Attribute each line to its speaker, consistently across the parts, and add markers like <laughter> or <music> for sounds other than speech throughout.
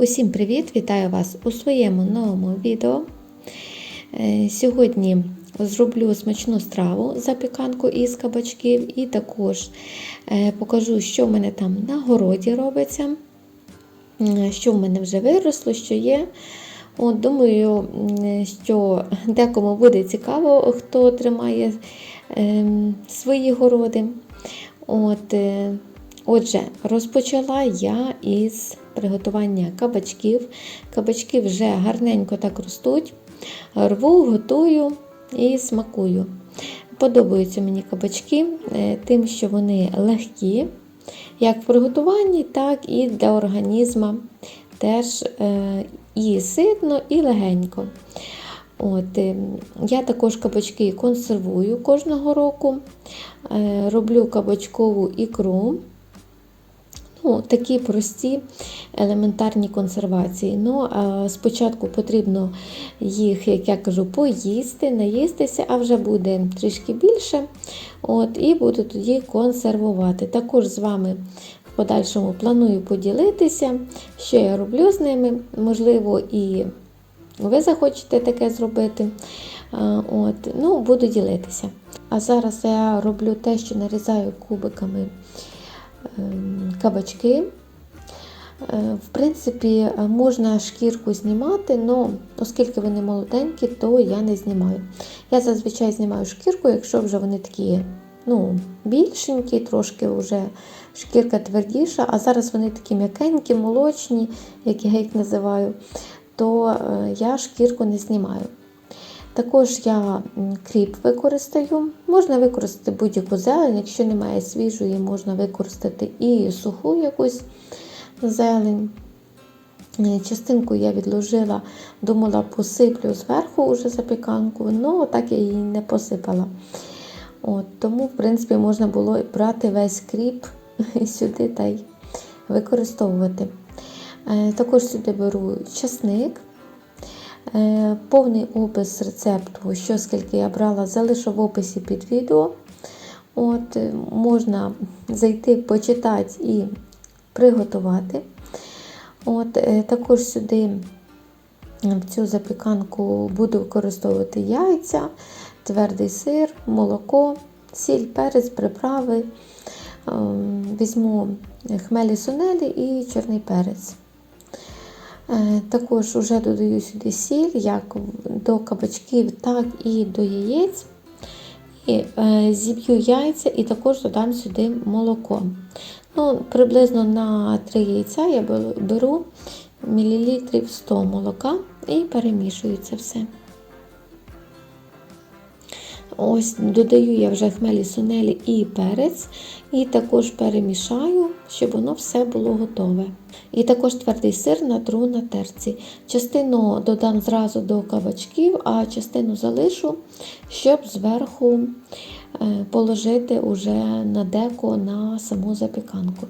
Speaker 1: Усім привіт! Вітаю вас у своєму новому відео. Е, Сьогодні зроблю смачну страву запіканку із кабачків і також е, покажу, що в мене там на городі робиться, що в мене вже виросло, що є. От, Думаю, що декому буде цікаво, хто тримає ем, свої городи. От, е, Отже, розпочала я із приготування кабачків. Кабачки вже гарненько так ростуть. Рву, готую і смакую. Подобаються мені кабачки, е, тим, що вони легкі, як в приготуванні, так і для організму. Теж е, і ситно, і легенько. От, е, Я також кабачки консервую кожного року, роблю кабачкову ікру. Ну, Такі прості елементарні консервації. Ну, Спочатку потрібно їх, як я кажу, поїсти, наїстися, а вже буде трішки більше. От, І буду тоді консервувати. Також з вами в подальшому планую поділитися, що я роблю з ними. Можливо, і ви захочете таке зробити. От, ну, Буду ділитися. А зараз я роблю те, що нарізаю кубиками кабачки. В принципі, можна шкірку знімати, але оскільки вони молоденькі, то я не знімаю. Я зазвичай знімаю шкірку, якщо вже вони такі ну, більшенькі, трошки вже шкірка твердіша, а зараз вони такі м'якенькі, молочні, як я їх називаю, то я шкірку не знімаю. Також я кріп використаю. Можна використати будь-яку зелень, якщо немає свіжої, можна використати і суху якусь зелень. Частинку я відложила, думала, посиплю зверху уже запіканку, але так я її не посипала. От, Тому, в принципі, можна було брати весь кріп <laughs> сюди та й використовувати. Також сюди беру часник. Повний опис рецепту, що скільки я брала, залишу в описі під відео. От, Можна зайти, почитати і приготувати. От, Також сюди в цю запіканку буду використовувати яйця, твердий сир, молоко, сіль, перець, приправи. Візьму хмелі сунелі і чорний перець. Також вже додаю сюди сіль, як до кабачків, так і до яєць. І Зіб'ю яйця і також додам сюди молоко. Ну, Приблизно на 3 яйця я беру мілілітрів 100 молока і перемішую це все. Ось Додаю я вже хмелі сунелі і перець, і також перемішаю, щоб воно все було готове. І також твердий сир натру на терці. Частину додам зразу до кабачків, а частину залишу, щоб зверху положити уже на деко на саму запіканку.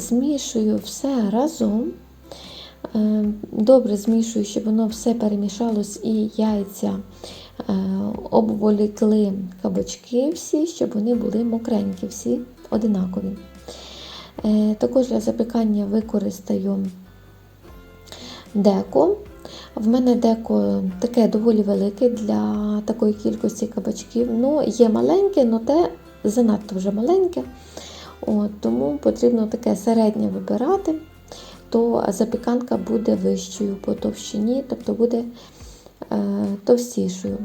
Speaker 1: Змішую все разом. Добре змішую, щоб воно все перемішалось і яйця обволікли кабачки всі, щоб вони були мокренькі, всі одинакові. Також для запікання використаю деко. В мене деко таке доволі велике для такої кількості кабачків. Ну, Є маленьке, але те занадто вже маленьке. От, Тому потрібно таке середнє вибирати, то запіканка буде вищою по товщині, тобто буде е, товстішою.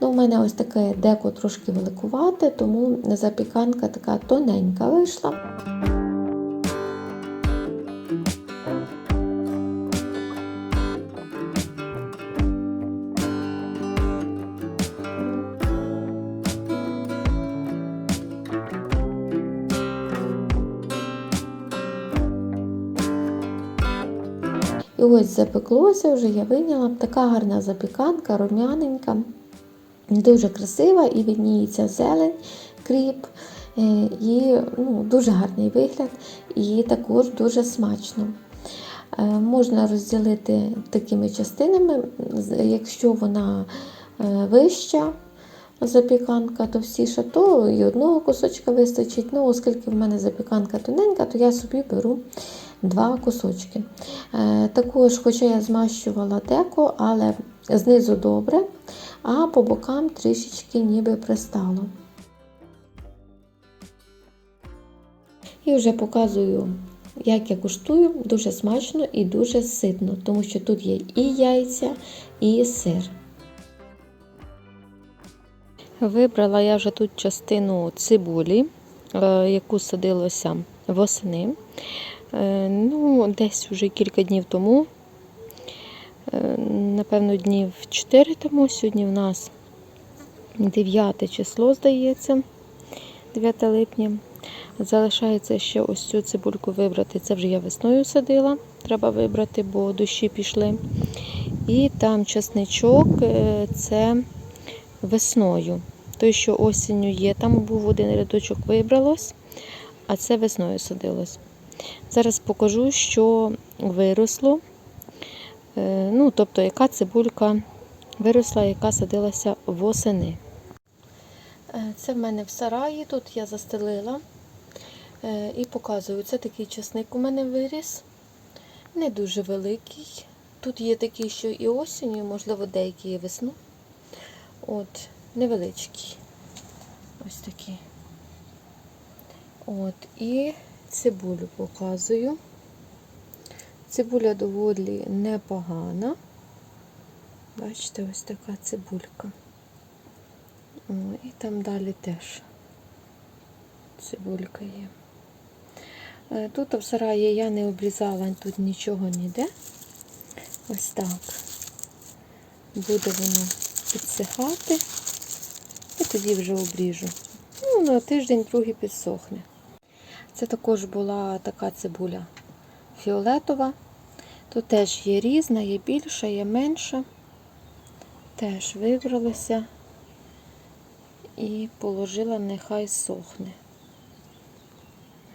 Speaker 1: Ну, У мене ось таке деко трошки великувате, тому запіканка така тоненька вийшла. І ось запеклося вже, я виняла. Така гарна запіканка, рум'яненька, дуже красива і відніється зелень, кріп. Е, І ну, дуже гарний вигляд, і також дуже смачно. Е, Можна розділити такими частинами, якщо вона е, вища запіканка товстіша, то і одного кусочка вистачить. Ну, оскільки в мене запіканка тоненька, то я собі беру два кусочки. Е, Також, хоча я змащувала деко, але знизу добре, а по бокам трішечки ніби пристало. І вже показую, як я куштую, дуже смачно і дуже ситно, тому що тут є і яйця, і сир. Вибрала я вже тут частину цибулі, е, яку садилося восени. Е, Ну, десь вже кілька днів тому, е, напевно, днів 4 тому. Сьогодні в нас 9 число, здається, 9 липня. Залишається ще ось цю цибульку вибрати. Це вже я весною садила. Треба вибрати, бо дощі пішли. І там чесничок е, це весною. Той, що осінню є, там був один рядочок вибралось, а це весною садилось. Зараз покажу, що виросло. Е, Ну, тобто, яка цибулька виросла, яка садилася восени. Е, Це в мене в сараї, тут я застелила Е, і показую. Це такий чесник у мене виріс. Не дуже великий. Тут є такий, що і осінню, можливо, деякі і весну. От, невеличкий. Ось такий. От, і цибулю показую. Цибуля доволі непогана. Бачите, ось така цибулька. О, і там далі теж цибулька є. Е, Тут в сараї я не обрізала тут нічого ніде. Ось так. Буде воно підсихати. І тоді вже обріжу. Ну, на тиждень другий підсохне. Це також була така цибуля фіолетова. Тут теж є різна, є більша, є менша. Теж вибралася і положила, нехай сохне.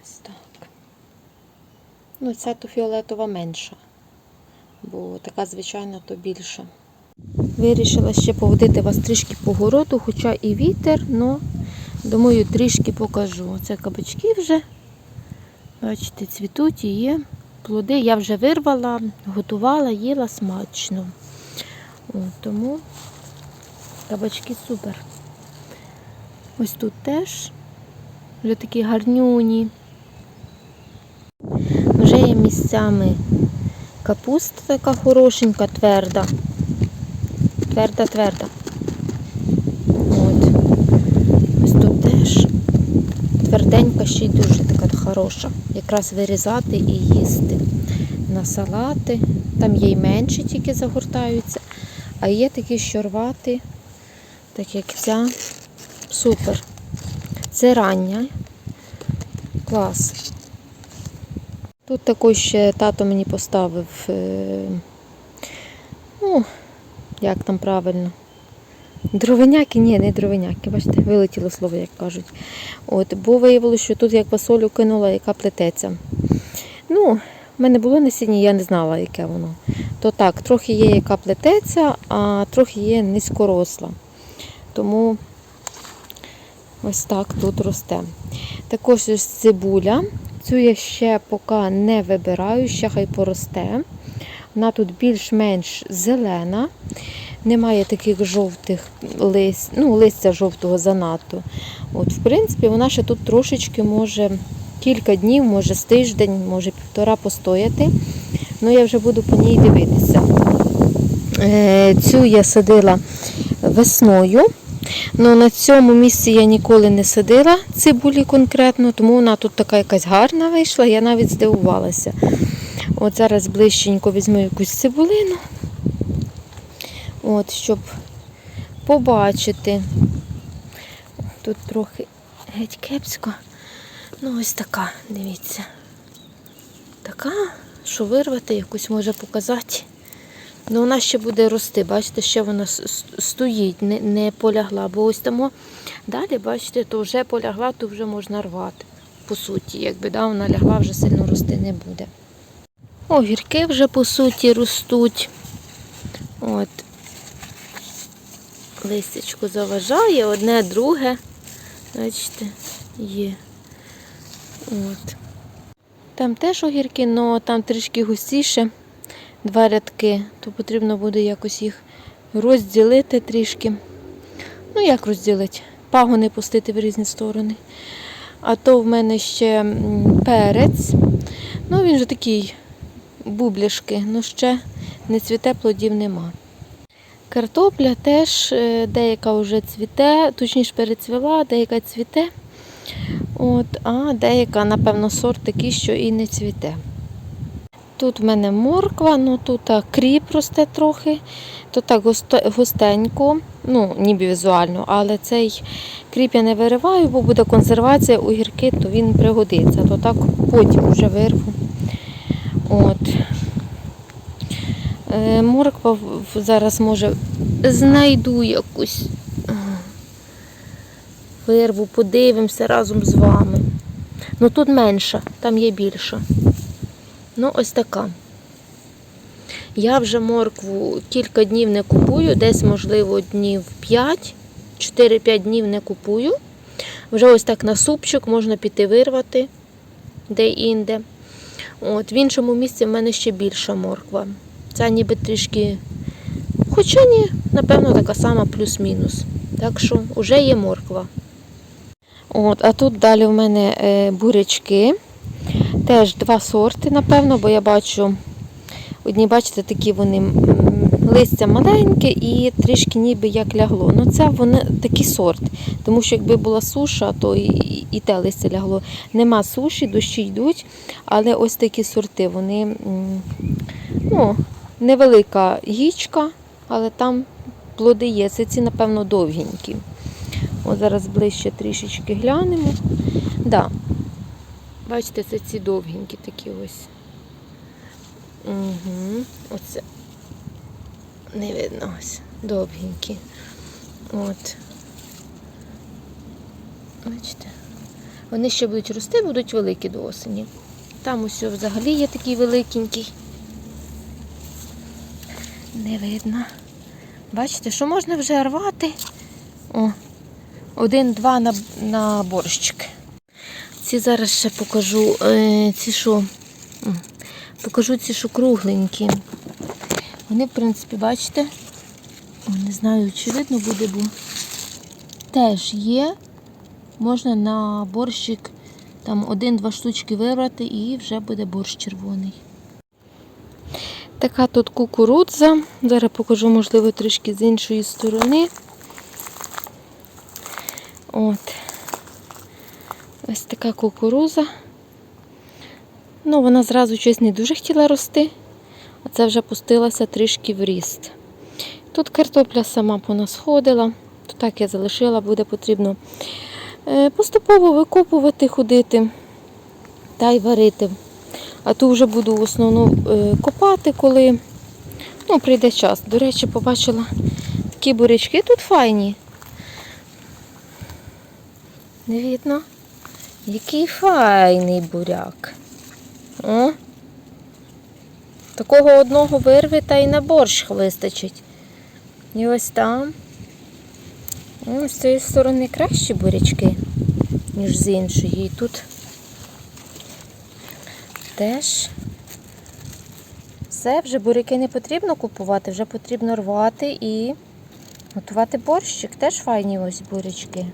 Speaker 1: Ось так. Ну, ця то фіолетова менша, бо така, звичайно, то більша. Вирішила ще поводити вас трішки по городу, хоча і вітер, але думаю, трішки покажу. Це кабачки вже. Бачите, цвітуть і є плоди. Я вже вирвала, готувала, їла смачно. О, тому кабачки супер. Ось тут теж вже такі гарнюні. Вже є місцями капуста така хорошенька, тверда. Тверда, тверда. От. Ось тут теж тверденька, ще й дуже така хороша. Якраз вирізати і їсти на салати. Там є й менші, тільки загортаються, а є такі, що рвати, так як ця. Супер. Це рання. Клас. Тут також ще тато мені поставив, е, ну, як там правильно. Дровиняки? Ні, не дровиняки, бачите, вилетіло слово, як кажуть. От, бо виявилося, що тут як фасолю кинула, яка плететься. Ну, в мене було насіння, я не знала, яке воно. То так, трохи є, яка плететься, а трохи є низькоросла. Тому ось так тут росте. Також цибуля. Цю я ще поки не вибираю, ще хай поросте. Вона тут більш-менш зелена, немає таких жовтих лист, ну, листя жовтого занадто. От, В принципі, вона ще тут трошечки може кілька днів, може з тиждень, може півтора постояти. Ну, я вже буду по ній дивитися. Е, Цю я садила весною. Ну, на цьому місці я ніколи не садила цибулі конкретно, тому вона тут така якась гарна вийшла, я навіть здивувалася. От зараз ближченько візьму якусь цибулину, от, щоб побачити. Тут трохи геть кепсько. Ну, ось така, дивіться. Така що вирвати, якусь може показати. Ну, вона ще буде рости, бачите, ще вона стоїть, не, не полягла. Бо ось тому далі, бачите, то вже полягла, то вже можна рвати. По суті, якби да, вона лягла, вже сильно рости не буде. Огірки вже по суті ростуть. От. Листячко заважає, одне, друге. Бачите, є. От. Там теж огірки, але там трішки густіше. Два рядки, то потрібно буде якось їх розділити трішки. Ну, як розділити? Пагони пустити в різні сторони. А то в мене ще перець. Ну, він же такий бубляшки, ну ще не цвіте, плодів нема. Картопля теж е, деяка вже цвіте, точніше перецвіла, деяка цвіте. От, а деяка, напевно, сорт такий, що і не цвіте. Тут в мене морква, ну тут а, кріп росте трохи, то так густенько, ну, ніби візуально, але цей кріп я не вириваю, бо буде консервація огірки, то він пригодиться. То так потім вже вирву. От. Е, Морква зараз може знайду якусь. Вирву, подивимося разом з вами. Ну тут менша, там є більша. Ну, ось така. Я вже моркву кілька днів не купую, десь, можливо, днів 5, 4-5 днів не купую. Вже ось так на супчик можна піти вирвати де-інде. От, в іншому місці в мене ще більша морква. Ця ніби трішки, хоча ні, напевно, така сама плюс-мінус. Так що вже є морква. От, а тут далі в мене е, бурячки. Теж два сорти, напевно, бо я бачу, одні, бачите, такі вони листя маленьке і трішки ніби як лягло. Ну це вони такий сорт. Тому що якби була суша, то і, і те листя лягло. Нема суші, дощі йдуть, але ось такі сорти, вони ну, невелика гічка, але там плоди є. Це ці, напевно, довгенькі. От зараз ближче трішечки глянемо. Да. Бачите, це ці довгенькі такі ось. Угу. Оце. Не видно ось. Довгенькі. От. Бачите? Вони ще будуть рости, будуть великі до осені. Там ось взагалі є такий великенький. Не видно. Бачите, що можна вже рвати? О, один-два на, на борщик. Ці зараз ще покажу. Е, ці що? Покажу ці, що кругленькі. Вони, в принципі, бачите? О, не знаю, чи видно буде, бо теж є. Можна на борщик там один-два штучки вибрати і вже буде борщ червоний. Така тут кукурудза. Зараз покажу, можливо, трішки з іншої сторони. От. Ось така кукуруза. Ну, вона зразу щось не дуже хотіла рости, а це вже пустилася трішки в ріст. Тут картопля сама понасходила, то так я залишила, буде потрібно поступово викопувати, ходити та й варити. А ту вже буду в основному е, копати, коли ну, прийде час. До речі, побачила такі бурячки тут файні. Не видно? Який файний буряк. О. Такого одного вирви та й на борщ вистачить. І ось там. О, з цієї сторони кращі бурячки, ніж з іншої. І тут теж все, вже буряки не потрібно купувати, вже потрібно рвати і готувати борщик. Теж файні ось бурячки.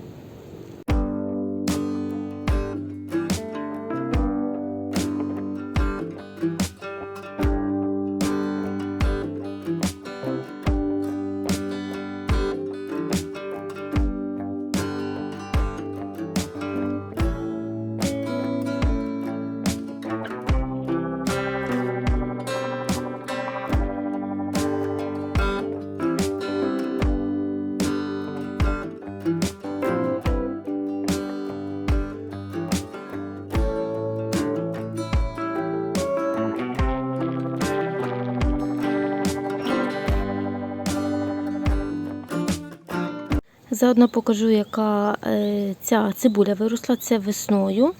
Speaker 2: Заодно покажу, яка е, ця цибуля виросла. Це весною.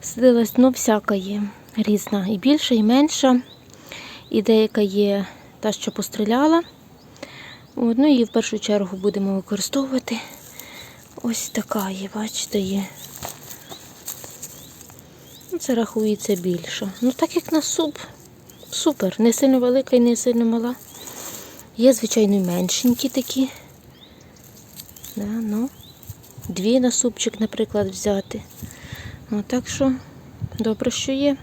Speaker 2: Садилась, ну, всяка є різна. І більша, і менша. І деяка є та, що постріляла. От, ну, її в першу чергу будемо використовувати. Ось така є, бачите, є. Ну, Це рахується більше. Ну, так як на суп. Супер. Не сильно велика і не сильно мала. Є, звичайно, і меншенькі такі. Да, ну, дві на супчик, наприклад, взяти. Ну, так що, добре, що є.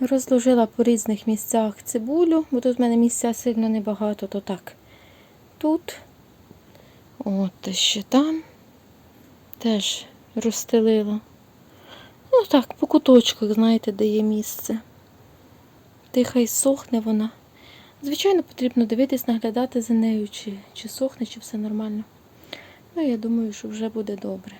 Speaker 2: Розложила по різних місцях цибулю, бо тут в мене місця сильно небагато, то так. Тут, от ще там теж розстелила. Ну так, по куточках, знаєте, де є місце. Тиха й сохне вона. Звичайно, потрібно дивитись, наглядати за нею, чи, чи сохне, чи все нормально. Ну, я думаю, що вже буде добре.